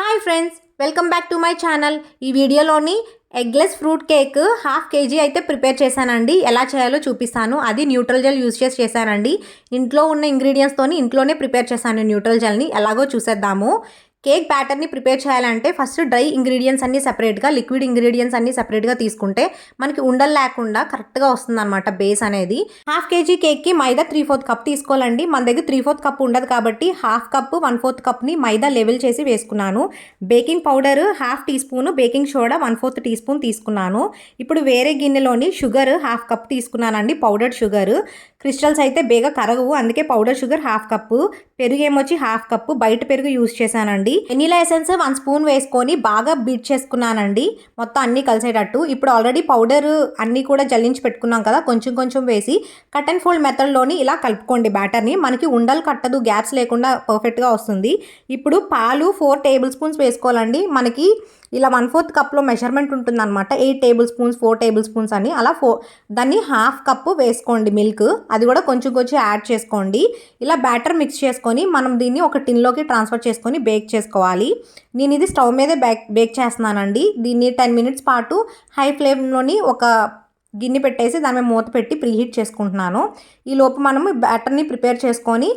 Hi friends welcome back to my channel. ఈ వీడియోలోని eggless fruit cake half KG అయితే prepare చేశానండి. ఎలా చేయాలో చూపిస్తాను. అది న్యూట్రల్ జెల్ యూస్ చేసి చేశానండి. ఇంట్లో ఉన్న ఇంగ్రీడియంట్స్తోని ఇంట్లోనే ప్రిపేర్ చేశాను న్యూట్రల్ జెల్ని. ఎలాగో చూసేద్దాము. కేక్ బ్యాటర్ని ప్రిపేర్ చేయాలంటే ఫస్ట్ డ్రై ఇంగ్రీడియంట్స్ అన్ని సెపరేట్గా లిక్విడ్ ఇంగ్రీడియంట్స్ అన్ని సెపరేట్గా తీసుకుంటే మనకి ఉండలు లేకుండా కరెక్ట్గా వస్తుంది అనమాట బేస్ అనేది. హాఫ్ కేజీ కేక్కి మైదా త్రీ ఫోర్త్ కప్ తీసుకోవాలండి. మన దగ్గర త్రీ ఫోర్త్ కప్ ఉండదు కాబట్టి హాఫ్ కప్ వన్ ఫోర్త్ కప్ని మైదా లెవెల్ చేసి వేసుకున్నాను. Baking powder half teaspoon baking soda one fourth teaspoon తీసుకున్నాను. ఇప్పుడు వేరే గిన్నెలోని షుగర్ హాఫ్ కప్ తీసుకున్నానండి పౌడర్డ్ షుగర్. క్రిస్టల్స్ అయితే బేగ కరగవు. అందుకే పౌడర్ షుగర్ హాఫ్ కప్పు. పెరుగు ఏమొచ్చి హాఫ్ కప్పు. బయట పెరుగు యూస్ చేశానండి. వెనీలా ఎసెన్స్ వన్ స్పూన్ వేసుకొని బాగా బీట్ చేసుకున్నానండి. మొత్తం అన్నీ కలిసేటట్టు. ఇప్పుడు ఆల్రెడీ పౌడర్ అన్నీ కూడా జల్లించి పెట్టుకున్నాం కదా కొంచెం కొంచెం వేసి. కట్ అండ్ ఫోల్డ్ మెథడ్లోని ఇలా కలుపుకోండి బ్యాటర్ని. మనకి ఉండలు కట్టదు గ్యాప్స్ లేకుండా పర్ఫెక్ట్గా వస్తుంది. ఇప్పుడు పాలు ఫోర్ టేబుల్ స్పూన్స్ వేసుకోవాలండి. మనకి ఇలా వన్ ఫోర్త్ కప్లో మెజర్మెంట్ ఉంటుంది అనమాట eight tablespoons four tablespoons అని. అలా ఫో దాన్ని హాఫ్ కప్పు వేసుకోండి మిల్క్ అది కూడా కొంచెం కొంచెం యాడ్ చేసుకోండి. ఇలా బ్యాటర్ మిక్స్ చేసుకొని మనం దీన్ని ఒక టిన్లోకి ట్రాన్స్ఫర్ చేసుకొని బేక్ చేసుకోవాలి. నేను ఇది స్టవ్ మీదే బేక్ బేక్ చేస్తున్నానండి. దీన్ని టెన్ మినిట్స్ పాటు హై ఫ్లేమ్లోని ఒక గిన్నె పెట్టేసి దాని మీద మూత పెట్టి ప్రీహీట్ చేసుకుంటున్నాను. ఈ లోపు మనము బ్యాటర్ని ప్రిపేర్ చేసుకొని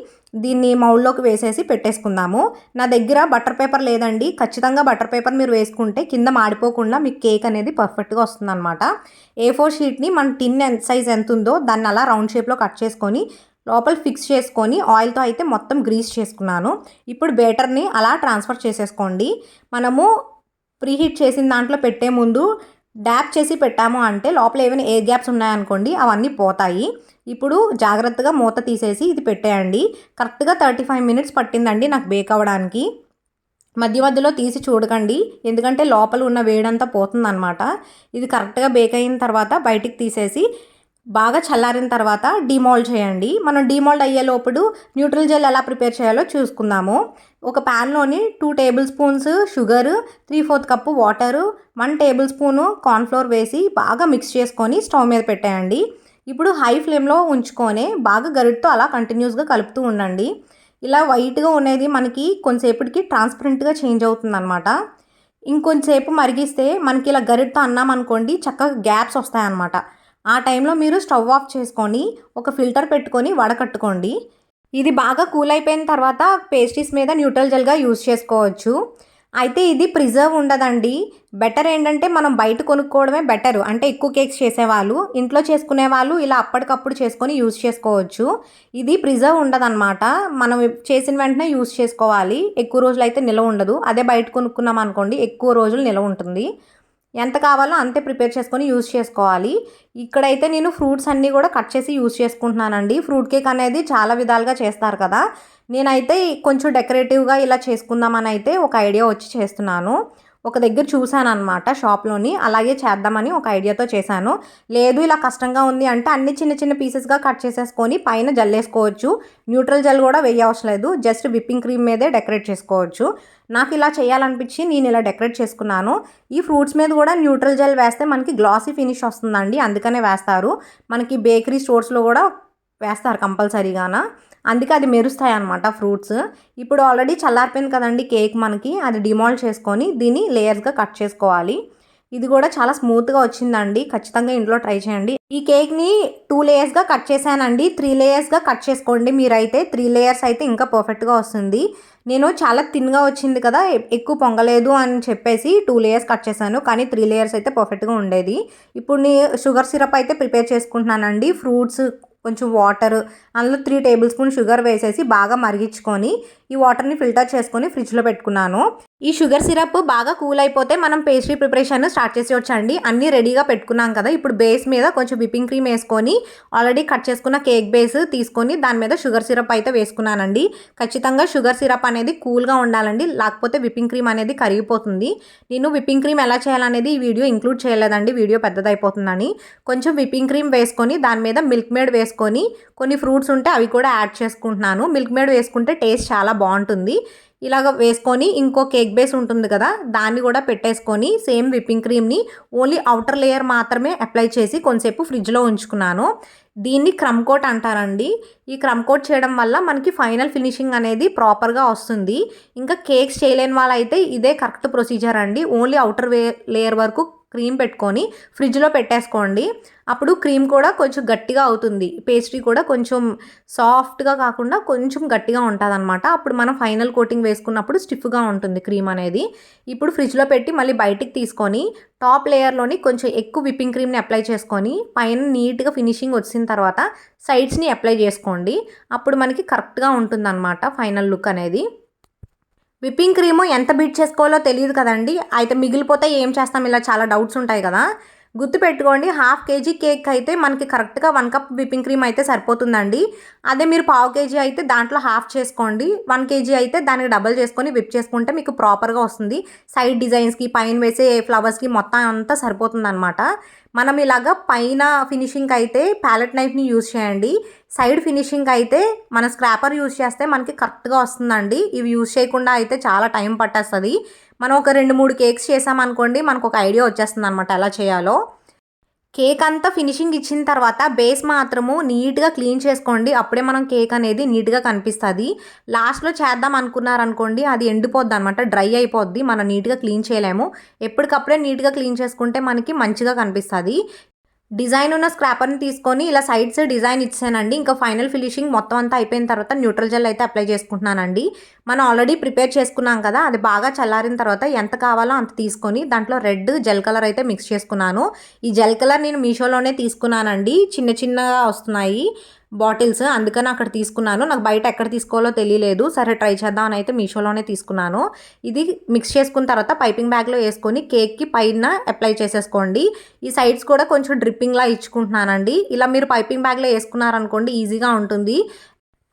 దీన్ని మౌల్లోకి వేసేసి పెట్టేసుకుందాము. నా దగ్గర బటర్ పేపర్ లేదండి. ఖచ్చితంగా బటర్ పేపర్ మీరు వేసుకుంటే కింద మాడిపోకుండా మీకు కేక్ అనేది పర్ఫెక్ట్గా వస్తుందన్నమాట. ఏ ఫోర్ షీట్ని మన టిన్ ఎంత సైజ్ ఎంత ఉందో దాన్ని అలా రౌండ్ షేప్లో కట్ చేసుకొని లోపల ఫిక్స్ చేసుకొని ఆయిల్తో అయితే మొత్తం గ్రీస్ చేసుకున్నాను. ఇప్పుడు బేటర్ని అలా ట్రాన్స్ఫర్ చేసేసుకోండి. మనము ప్రీహీట్ చేసిన దాంట్లో పెట్టే ముందు డ్యాప్ చేసి పెట్టాము అంటే లోపల ఏమైనా ఎయిర్ గ్యాప్స్ ఉన్నాయనుకోండి అవన్నీ పోతాయి. ఇప్పుడు జాగ్రత్తగా మూత తీసేసి ఇది పెట్టేయండి. కరెక్ట్గా థర్టీ ఫైవ్ మినిట్స్ పట్టిందండి నాకు బేక్ అవ్వడానికి. మధ్య మధ్యలో తీసి చూడకండి. ఎందుకంటే లోపల ఉన్న వేడంతా పోతుందన్నమాట. ఇది కరెక్ట్గా బేక్ అయిన తర్వాత బయటికి తీసేసి బాగా చల్లారిన తర్వాత డిమోల్డ్ చేయండి. మనం డిమాల్డ్ అయ్యే లోపుడు న్యూట్రల్ జెల్ ఎలా ప్రిపేర్ చేయాలో చూసుకుందాము. ఒక ప్యాన్లోని two tablespoons sugar three fourth cup water one tablespoon cornflour వేసి బాగా మిక్స్ చేసుకొని స్టవ్ మీద పెట్టేయండి. ఇప్పుడు హై ఫ్లేమ్లో ఉంచుకొని బాగా గరిటతో అలా కంటిన్యూస్గా కలుపుతూ ఉండండి. ఇలా వైట్గా ఉండేది మనకి కొంతసేపటికి ట్రాన్స్పరెంట్గా చేంజ్ అవుతుంది అనమాట ఇంకొంచెంసేపు మరిగిస్తే మనకి ఇలా గరిటతో అన్నామనుకోండి చక్కగా గ్యాప్స్ వస్తాయన్నమాట. ఆ టైంలో మీరు స్టవ్ ఆఫ్ చేసుకొని ఒక ఫిల్టర్ పెట్టుకొని వడకట్టుకోండి. ఇది బాగా కూల్ అయిపోయిన తర్వాత పేస్ట్రీస్ మీద న్యూట్రల్ జెల్గా యూస్ చేసుకోవచ్చు. అయితే ఇది ప్రిజర్వ్ ఉండదండి. బెటర్ ఏంటంటే మనం బయట కొనుక్కోవడమే బెటర్. అంటే ఎక్కువ కేక్స్ చేసేవాళ్ళు ఇంట్లో చేసుకునే వాళ్ళు ఇలా అప్పటికప్పుడు చేసుకొని యూస్ చేసుకోవచ్చు. ఇది ప్రిజర్వ్ ఉండదన్నమాట. మనం చేసిన వెంటనే యూస్ చేసుకోవాలి. ఎక్కువ రోజులు అయితే నిలవ ఉండదు. అదే బయట కొనుక్కున్నాం అనుకోండి ఎక్కువ రోజులు నిలవ ఉంటుంది. ఎంత కావాలో అంతే ప్రిపేర్ చేసుకొని యూస్ చేసుకోవాలి. ఇక్కడైతే నేను ఫ్రూట్స్ అన్నీ కూడా కట్ చేసి యూజ్ చేసుకుంటున్నానండి. ఫ్రూట్ కేక్ అనేది చాలా విధాలుగా చేస్తారు కదా. నేనైతే కొంచెం డెకరేటివ్గా ఇలా చేసుకుందామని అయితే ఒక ఐడియా వచ్చి చేస్తున్నాను. ఒక దగ్గర చూశాను అనమాట షాప్లోని. అలాగే చేద్దామని ఒక ఐడియాతో చేశాను. లేదు ఇలా కష్టంగా ఉంది అంటే అన్ని చిన్న చిన్న పీసెస్గా కట్ చేసేసుకొని పైన జల్లేసుకోవచ్చు. న్యూట్రల్ జెల్ కూడా వేయవసరం లేదు. జస్ట్ విప్పింగ్ క్రీమ్ మీదే డెకరేట్ చేసుకోవచ్చు. నాకు ఇలా చేయాలనిపించి నేను ఇలా డెకరేట్ చేసుకున్నాను. ఈ ఫ్రూట్స్ మీద కూడా న్యూట్రల్ జెల్ వేస్తే మనకి గ్లాసీ ఫినిష్ వస్తుందండి. అందుకనే వేస్తారు. మనకి బేకరీ స్టోర్స్లో కూడా వేస్తారు కంపల్సరీగాన? అందుకే అది మెరుస్తాయి అనమాట ఫ్రూట్స్. ఇప్పుడు ఆల్రెడీ చల్లారిపోయింది కదండి కేక్ మనకి అది డిమాల్డ్ చేసుకొని దీన్ని లేయర్స్గా కట్ చేసుకోవాలి. ఇది కూడా చాలా స్మూత్గా వచ్చిందండి. ఖచ్చితంగా ఇంట్లో ట్రై చేయండి. ఈ కేక్ని టూ లేయర్స్గా కట్ చేశానండి. త్రీ లేయర్స్గా కట్ చేసుకోండి మీరైతే. త్రీ లేయర్స్ అయితే ఇంకా పర్ఫెక్ట్గా వస్తుంది. నేను చాలా థిన్గా వచ్చింది కదా ఎక్కువ పొంగలేదు అని చెప్పేసి టూ లేయర్స్ కట్ చేశాను. కానీ త్రీ లేయర్స్ అయితే పర్ఫెక్ట్గా ఉండేది. ఇప్పుడు నీ షుగర్ సిరప్ అయితే ప్రిపేర్ చేసుకుంటున్నానండి. ఫ్రూట్స్ కొంచెం వాటర్ అందులో త్రీ టేబుల్ స్పూన్ షుగర్ వేసేసి బాగా మరిగించుకొని ఈ వాటర్ని ఫిల్టర్ చేసుకొని ఫ్రిడ్జ్లో పెట్టుకున్నాను. ఈ షుగర్ సిరప్ బాగా కూల్ అయిపోతే మనం పేస్ట్రీ ప్రిపరేషన్ స్టార్ట్ చేసేవచ్చండి అన్నీ రెడీగా పెట్టుకున్నాం కదా ఇప్పుడు బేస్ మీద కొంచెం విప్పింగ్ క్రీమ్ వేసుకొని ఆల్రెడీ కట్ చేసుకున్న కేక్ బేస్ తీసుకొని దాని మీద షుగర్ సిరప్ అయితే వేసుకున్నానండి. ఖచ్చితంగా షుగర్ సిరప్ అనేది కూల్గా ఉండాలండి లేకపోతే విప్పింగ్ క్రీమ్ అనేది కరిగిపోతుంది. నేను విప్పింగ్ క్రీమ్ ఎలా చేయాలనేది ఈ వీడియో ఇంక్లూడ్ చేయలేదండి వీడియో పెద్దదైపోతుందని. కొంచెం విప్పింగ్ క్రీమ్ వేసుకొని దాని మీద మిల్క్ మేడ్ వేసుకొని కొన్ని ఫ్రూట్స్ ఉంటే అవి కూడా యాడ్ చేసుకుంటున్నాను. మిల్క్ మేడ్ వేసుకుంటే టేస్ట్ చాలా బాగుంటుంది. ఇలాగ వేసుకొని ఇంకో కేక్ బేస్ ఉంటుంది కదా దాన్ని కూడా పెట్టేసుకొని సేమ్ విప్పింగ్ క్రీమ్ని ఓన్లీ అవుటర్ లేయర్ మాత్రమే అప్లై చేసి కొంతసేపు ఫ్రిడ్జ్లో ఉంచుకున్నాను. దీన్ని క్రమ్ కోట్ అంటారండి. ఈ క్రమ్ కోట్ చేయడం వల్ల మనకి ఫైనల్ ఫినిషింగ్ అనేది ప్రాపర్గా వస్తుంది. ఇంకా కేక్స్ చేయలేని వాళ్ళైతే ఇదే కరెక్ట్ ప్రొసీజర్ అండి. ఓన్లీ అవుటర్ వే లేయర్ వరకు క్రీమ్ పెట్టుకొని ఫ్రిడ్జ్లో పెట్టేసుకోండి. అప్పుడు క్రీమ్ కూడా కొంచెం గట్టిగా అవుతుంది. పేస్ట్రీ కూడా కొంచెం సాఫ్ట్గా కాకుండా కొంచెం గట్టిగా ఉంటుంది అనమాట అప్పుడు మనం ఫైనల్ కోటింగ్ వేసుకున్నప్పుడు స్టిఫ్గా ఉంటుంది క్రీమ్ అనేది. ఇప్పుడు ఫ్రిడ్జ్లో పెట్టి మళ్ళీ బయటికి తీసుకొని టాప్ లేయర్లోని కొంచెం ఎక్కువ విప్పింగ్ క్రీమ్ని అప్లై చేసుకొని పైన నీట్గా ఫినిషింగ్ వచ్చిన తర్వాత సైడ్స్ని అప్లై చేసుకోండి. అప్పుడు మనకి కరెక్ట్గా ఉంటుందన్నమాట ఫైనల్ లుక్ అనేది. విప్పింగ్ క్రీము ఎంత బీట్ చేసుకోవాలో తెలియదు కదండి. అయితే మిగిలిపోతే ఏం చేస్తాం? ఇలా చాలా డౌట్స్ ఉంటాయి కదా. గుర్తుపెట్టుకోండి హాఫ్ కేజీ కేక్ అయితే మనకి కరెక్ట్గా వన్ కప్ విప్పింగ్ క్రీమ్ అయితే సరిపోతుందండి. అదే మీరు పావు కేజీ అయితే దాంట్లో హాఫ్ చేసుకోండి వన్ కేజీ అయితే దానికి డబల్ చేసుకొని విప్ చేసుకుంటే మీకు ప్రాపర్గా వస్తుంది. సైడ్ డిజైన్స్కి పైన వేసే ఫ్లవర్స్కి మొత్తం అంతా సరిపోతుంది అనమాట మనం ఇలాగ పైన ఫినిషింగ్ అయితే ప్యాలెట్ నైఫ్ని యూజ్ చేయండి. సైడ్ ఫినిషింగ్ అయితే మన స్క్రాపర్ యూజ్ చేస్తే మనకి కరెక్ట్గా వస్తుందండి. ఇవి యూజ్ చేయకుండా అయితే చాలా టైం పట్టేస్తుంది. మనం ఒక రెండు మూడు కేక్స్ చేసామనుకోండి మనకు ఒక ఐడియా వచ్చేస్తుంది అనమాట ఎలా చేయాలో. కేక్ అంతా ఫినిషింగ్ ఇచ్చిన తర్వాత బేస్ మాత్రము నీట్గా క్లీన్ చేసుకోండి. అప్పుడే మనం కేక్ అనేది నీట్గా కనిపిస్తుంది. లాస్ట్లో చేద్దాం అనుకున్నారనుకోండి అది ఎండిపోద్ది అనమాట డ్రై అయిపోద్ది. మనం నీట్గా క్లీన్ చేయలేము. ఎప్పటికప్పుడే నీట్గా క్లీన్ చేసుకుంటే మనకి మంచిగా కనిపిస్తుంది. డిజైన్ ఉన్న స్క్రాపర్ని తీసుకొని ఇలా సైడ్స్ డిజైన్ ఇచ్చానండి. ఇంకా ఫైనల్ ఫినిషింగ్ మొత్తం అంతా అయిపోయిన తర్వాత న్యూట్రల్ జెల్ అయితే అప్లై చేసుకుంటున్నానండి. మనం ఆల్రెడీ ప్రిపేర్ చేసుకున్నాం కదా అది బాగా చల్లారిన తర్వాత ఎంత కావాలో అంత తీసుకొని దాంట్లో రెడ్ జెల్ కలర్ అయితే మిక్స్ చేసుకున్నాను. ఈ జెల్ కలర్ నేను మీషోలోనే తీసుకున్నానండి. చిన్న చిన్నగా వస్తున్నాయి. బాటిల్స్ అందుకని అక్కడ తీసుకున్నాను. నాకు బయట ఎక్కడ తీసుకోవాలో తెలియలేదు. సరే ట్రై చేద్దాం అని అయితే మీషోలోనే తీసుకున్నాను. ఇది మిక్స్ చేసుకున్న తర్వాత పైపింగ్ బ్యాగ్లో వేసుకొని కేక్కి పైన అప్లై చేసేసుకోండి. ఈ సైడ్స్ కూడా కొంచెం డ్రిప్పింగ్లా ఇచ్చుకుంటున్నానండి. ఇలా మీరు పైపింగ్ బ్యాగ్లో వేసుకున్నారనుకోండి ఈజీగా ఉంటుంది.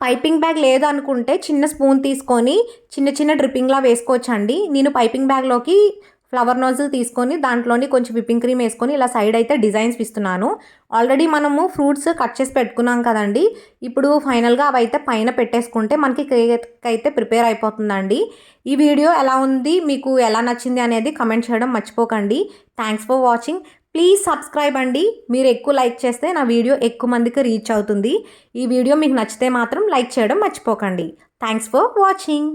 పైపింగ్ బ్యాగ్ లేదనుకుంటే చిన్న స్పూన్ తీసుకొని చిన్న చిన్న డ్రిప్పింగ్లా వేసుకోవచ్చండి. నేను పైపింగ్ బ్యాగ్లోకి ఫ్లవర్ నోజుల్ తీసుకొని దాంట్లోని కొంచెం విప్పింగ్ క్రీమ్ వేసుకొని ఇలా సైడ్ అయితే డిజైన్స్ ఇస్తున్నాను. ఆల్రెడీ మనము ఫ్రూట్స్ కట్ చేసి పెట్టుకున్నాం కదండి. ఇప్పుడు ఫైనల్గా అవి అయితే పైన పెట్టేసుకుంటే మనకి కేక్ అయితే ప్రిపేర్ అయిపోతుందండి. ఈ వీడియో ఎలా ఉంది? మీకు ఎలా నచ్చింది అనేది కమెంట్ చేయడం మర్చిపోకండి. Thanks for watching please subscribe అండి. మీరు ఎక్కువ లైక్ చేస్తే నా వీడియో ఎక్కువ మందికి రీచ్ అవుతుంది. ఈ వీడియో మీకు నచ్చితే మాత్రం లైక్ చేయడం మర్చిపోకండి. Thanks for watching